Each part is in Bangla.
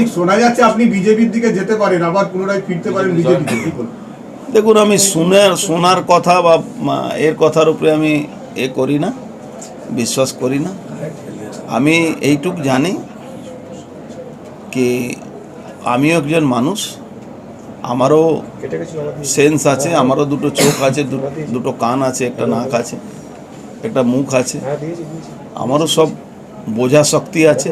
ঠিক শোনা যাচ্ছে আপনি বিজেপির দিকে যেতে পারেন আবার পুনরায় ফিরতে পারেন বিজেপিতে দেখুন আমি শুনে শোনার কথা বা এর কথার উপরে আমি এ করি না বিশ্বাস করি না। আমি এইটুক জানি কি আমিও একজন মানুষ আমারও সেন্স আছে আমারও দুটো চোখ আছে দুটো কান আছে একটা নাক আছে একটা মুখ আছে আমারও সব বোঝা শক্তি আছে।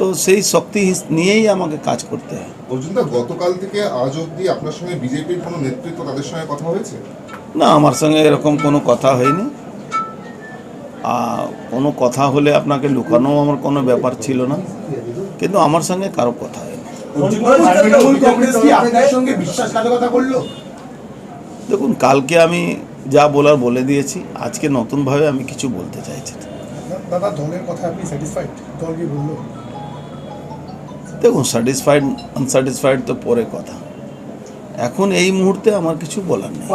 তো সেই শক্তি নিয়েই আমাকে কাজ করতে হয়। অর্জুন দা গতকাল থেকে আজ অবধি আপনার সঙ্গে বিজেপির কোনো নেতৃত্ব তাদের সঙ্গে কথা হয়েছে? না আমার সঙ্গে এরকম কোনো কথা হয়নি। আর কোনো কথা হলে আপনাকে লুকানো আমার কোনো ব্যাপার ছিল না। কিন্তু আমার সঙ্গে কারও কথা হয়নি। দেখুন কালকে আমি যা বলার বলে দিয়েছি আজকে নতুনভাবে আমি কিছু বলতে চাইছি। দাদা দলের কথা আপনি স্যাটিসফাইড দল কি বলল? দেখুন স্যাটিসফাইড আনস্যাটিসফাইড তো পরে কথা। এখন এই মুহূর্তে আমার কিছু বলার নেই।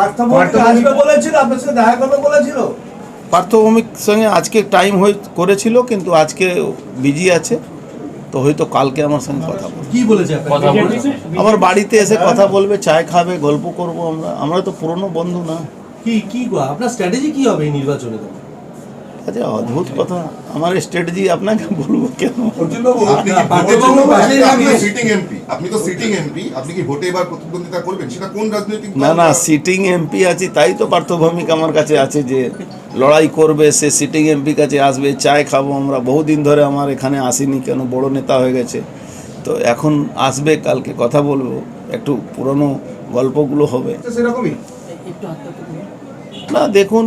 পার্থভূমিক সঙ্গে আজকে টাইম হয়ে করেছিল কিন্তু আজকে বিজি আছে। তো হয়তো কালকে আমার সঙ্গে কথা বলবে। কি বলেছে কথা বলেছে আমার বাড়িতে এসে কথা বলবে চায় খাবে গল্প করব আমরা। আমরা তো পুরনো বন্ধু না। কি কি আপনার স্ট্র্যাটেজি কি হবে এই নির্বাচনে? আচ্ছা অদ্ভুত কথা। আমার স্ট্র্যাটেজি আপনাকে বলব কেন? আপনি। সিটিং এমপি আপনি তো সিটিং এমপি আপনি কি ভোটে এবার প্রতিদ্বন্দ্বিতা করবেন? সেটা কোন রাজনৈতিক না না সিটিং এমপি আছি তাই তো পার্থভূমিক আমার কাছে আছে যে লড়াই করবে সে সিটিং এমপি কাছে আসবে চায় খাব আমরা। বহুদিন ধরে আমার এখানে আসেনি কেন? বড় নেতা হয়ে গেছে। তো এখন আসবে কালকে কথা বলব। একটু পুরনো গল্পগুলো হবে। সেরকমই। না দেখুন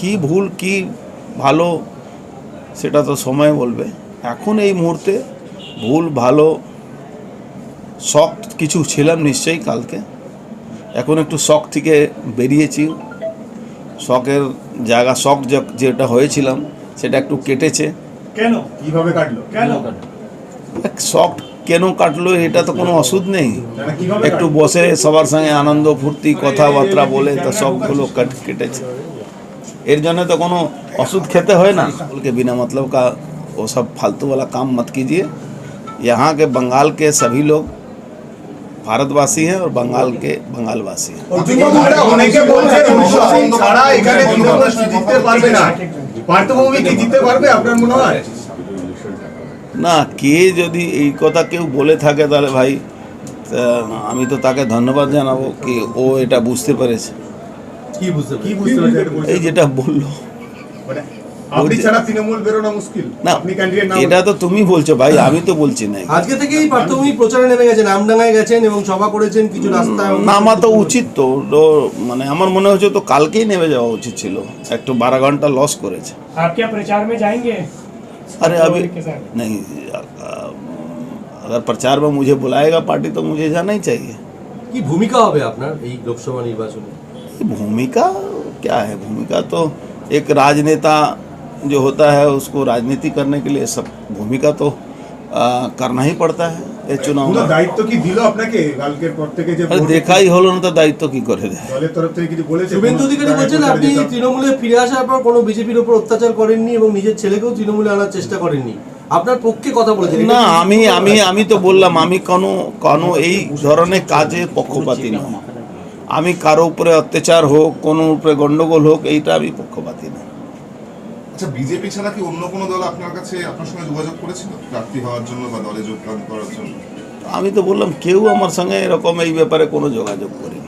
কি ভুল কি ভালো সেটা তো সময় বলবে। এখন এই মুহূর্তে ভুল ভালো শখ কিছু ছিলাম নিশ্চয়ই কালকে। এখন একটু শখ থেকে বেরিয়েছি। শখের জায়গা শখ যেটা হয়েছিলাম সেটা একটু কেটেছে। কেন? কীভাবে কাটলো? কেন? শখ কেন কাটলো এটা তো কোনো ওষুধ নেই। একটু বসে সবার সঙ্গে আনন্দ ফুর্তি কথাবার্তা বলে তা সবগুলো কাট কেটেছে। এর জন্য তো কোনো ওষুধ खेते হয় না বলকে बिना मतलब का वो सब फालतू वाला काम मत कीजिए यहाँ के बंगाल के सभी लोग भारतवासी हैं और बंगाल के बंगालवासी हैं অনেকে বলছে উৎসব সিং ছাড়া এখানে তৃণমূল জিততে পারবে না পার্থভূমি কি জিততে পারবে আপনার মনে হয় না কে যদি এই কথা কেউ বলে থাকে তাহলে ভাই তা আমি তো তাকে ধন্যবাদ জানাবো কি ও এটা বুঝতে পেরেছে কি বুঝতে কি পারছি বুঝতে পারছেন এটা বলতে? এই যেটা বললো মানে আপনি ছাড়া তৃণমূল বেরোনো মুশকিল না আপনি ক্যান্ডিডেট না এটা তো তুমি বলছো ভাই আমি তো বলছি না আজকে থেকেই পার্থভূমি প্রচারে নেমে গেছেন আমডাঙ্গায় গেছেন এবং সভা করেছেন কিছু রাস্তায় নামা তো উচিত তো তো মানে আমার মনে হচ্ছে তো কালকেই নেমে যাওয়া উচিত ছিল একটু বারো ঘন্টা লস করেছে आप क्या प्रचार में जाएंगे अरे अभी के साथ नहीं अ, अगर प्रचार में मुझे बुलाएगा पार्टी तो मुझे जाना ही चाहिए কি ভূমিকা হবে আপনার এই লোকসভা নির্বাচনে ये भूमिका क्या है भूमिका तो एक राजनेता जो होता है उसको राजनीति करने के लिए सब भूमिका तो आ, करना ही पड़ता है ये चुनाव পুরো में দায়িত্ব কি দিল আপনাকে কালকের পর থেকে যে अरे ভোট- দেখাই হলো না তো দায়িত্ব কি করে দেয় দলের তরফ থেকে কিছু বলেছে শুভেন্দু অধিকারী কোনো বলছেন জায়গায় আপনি প্রচারে যেতে হবে? তৃণমূলে ফিরে আসার পর কোনো বিজেপির উপর অত্যাচার করেননি এবং নিজের ছেলেকেও তৃণমূলে আনার চেষ্টা করেননি আপনার পক্ষে কথা বলেছেন না আমি আমি আমি তো বললাম আমি কোনো কোনো এই ধরনের কাজে পক্ষপাতী নয় আমি কারও উপরে অত্যাচার হোক কোনো উপরে গন্ডগোল হোক এইটা আমি পক্ষপাতি না আচ্ছা বিজেপি ছাড়া কি অন্য কোনো দল আপনার কাছে আপনার সঙ্গে যোগাযোগ করেছিল? প্রার্থী হওয়ার জন্য বা দলে যোগদান করার জন্য? আমি তো বললাম কেউ আমার সঙ্গে এরকম এই ব্যাপারে কোনো যোগাযোগ করিনি।